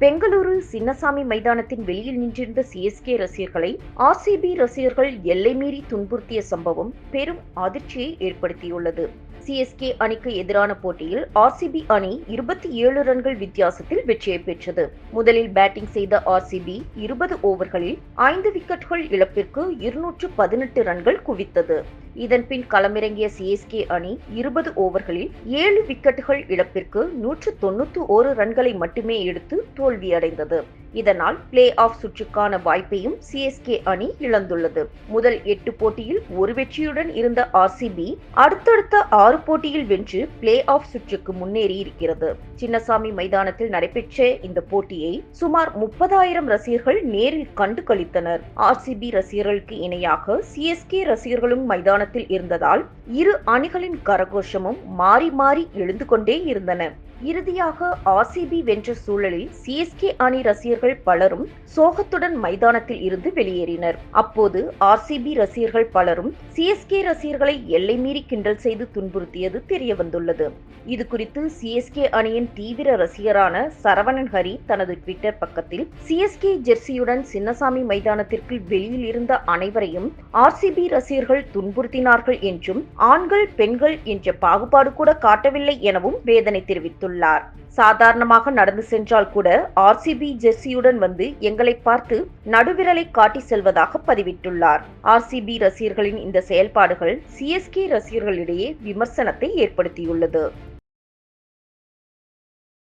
பெங்களூரு சின்னசாமி மைதானத்தின் வெளியில் நின்றிருந்த சிஎஸ்கே ரசிகர்களை ஆர்சிபி ரசிகர்கள் எல்லை மீறி துன்புறுத்திய சம்பவம் பெரும் அதிர்ச்சியை ஏற்படுத்தியுள்ளது. சிஎஸ்கே அணிக்கு எதிரான போட்டியில் ஆர்சிபி அணி இருபத்தி ஏழு ரன்கள் வித்தியாசத்தில் வெற்றியை பெற்றது. முதலில் பேட்டிங் செய்த ஆர்சிபி இருபது ஓவர்களில் ஐந்து விக்கெட்டுகள் இழப்பிற்கு இருநூற்று பதினெட்டு ரன்கள் குவித்தது. இதன்பின் களமிறங்கிய சிஎஸ்கே அணி இருபது ஓவர்களில் ஏழு விக்கெட்டுகள் இழப்பிற்கு நூற்று தொன்னூற்று ஓரு ரன்களை மட்டுமே எடுத்து தோல்வியடைந்தது. இதனால் பிளே ஆஃப் சுற்றுக்கான வாய்ப்பையும் சிஎஸ்கே அணி இழந்துள்ளது. முதல் எட்டு போட்டியில் ஒரு வெற்றியுடன் இருந்த ஆர்சிபி அடுத்தடுத்த ஆறு போட்டியில் வென்று பிளே ஆஃப் சுற்றுக்கு முன்னேறி இருக்கிறது. சின்னசாமி மைதானத்தில் நடைபெற்ற இந்த போட்டியை சுமார் முப்பதாயிரம் ரசிகர்கள் நேரில் கண்டு களித்தனர். ஆர்சிபி ரசிகர்களுக்கு இணையாக சிஎஸ்கே ரசிகர்களும் மைதானத்தில் இருந்ததால் இரு அணிகளின் கரகோஷமும் மாறி மாறி எழுந்து கொண்டே இருந்தன. இறுதியாக ஆர்சிபி வென்ற சூழலில் சிஎஸ்கே அணி ரசிகர்கள் பலரும் சோகத்துடன் மைதானத்தில் இருந்து வெளியேறினர். அப்போது ஆர்சிபி ரசிகர்கள் பலரும் சிஎஸ்கே ரசிகர்களை எல்லை மீறி கிண்டல் செய்து துன்புறுத்தியது தெரிய வந்துள்ளது இது குறித்து சிஎஸ்கே அணியின் தீவிர ரசிகரான சரவணன் ஹரி தனது ட்விட்டர் பக்கத்தில் சிஎஸ்கே ஜெர்சியுடன் சின்னசாமி மைதானத்திற்கு வெளியில் இருந்த அனைவரையும் ஆர்சிபி ரசிகர்கள் துன்புறுத்தினார்கள் என்றும் ஆண்கள் பெண்கள் என்ற பாகுபாடு கூட காட்டவில்லை எனவும் வேதனை தெரிவித்துள்ளார். சாதாரணமாக நடந்து சென்றால் கூட ஆர்சிபி ஜெர்சியுடன் வந்து எங்களை பார்த்து நடுவிரலை காட்டி செல்வதாக பதிவிட்டுள்ளார். ஆர்சிபி ரசிகர்களின் இந்த செயல்பாடுகள் சிஎஸ்கே ரசிகர்களிடையே விமர்சனத்தை ஏற்படுத்தியுள்ளது.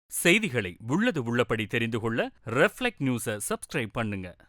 செய்திகளை உள்ளது உள்ளபடி தெரிந்து கொள்ள ரெஃப்ளெக்ட் நியூஸை சப்ஸ்கிரைப் பண்ணுங்க.